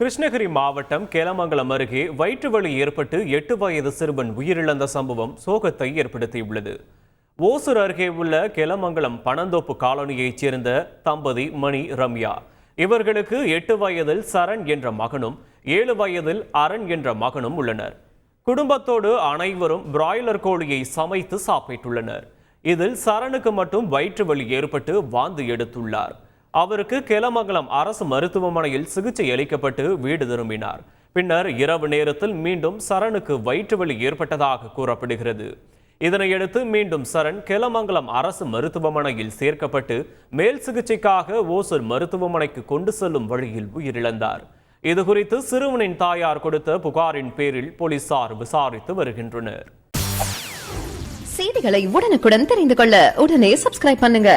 கிருஷ்ணகிரி மாவட்டம் கேலமங்கலம் அருகே வயிற்று வலி ஏற்பட்டு எட்டு வயது சிறுவன் உயிரிழந்த சம்பவம் சோகத்தை ஏற்படுத்தியுள்ளது. ஓசூர் அருகே உள்ள கேலமங்கலம் பனந்தோப்பு காலனியைச் சேர்ந்த தம்பதி மணி ரம்யா. இவர்களுக்கு எட்டு வயதில் சரண் என்ற மகனும் ஏழு வயதில் அரண் என்ற மகனும் உள்ளனர். குடும்பத்தோடு அனைவரும் பிராய்லர் கோழியை சமைத்து சாப்பிட்டுள்ளனர். இதில் சரணுக்கு மட்டும் வயிற்று வலி ஏற்பட்டு வாந்து எடுத்துள்ளார். அவருக்கு கேலமங்கலம் அரசு மருத்துவமனையில் சிகிச்சை அளிக்கப்பட்டு வீடு திரும்பினார். பின்னர் இரவு நேரத்தில் மீண்டும் சரணுக்கு வயிற்று வலி ஏற்பட்டதாக கூறப்படுகிறது. இதனையடுத்து மீண்டும் சரண் கேலமங்கலம் அரசு மருத்துவமனையில் சேர்க்கப்பட்டு மேல் சிகிச்சைக்காக ஓசூர் மருத்துவமனைக்கு கொண்டு செல்லும் வழியில் உயிரிழந்தார். இதுகுறித்து சிறுவனின் தாயார் கொடுத்த புகாரின் பேரில் போலீசார் விசாரித்து வருகின்றனர். செய்திகளை உடனுக்குடன் தெரிந்து கொள்ள உடனே சப்ஸ்கிரைப் பண்ணுங்க.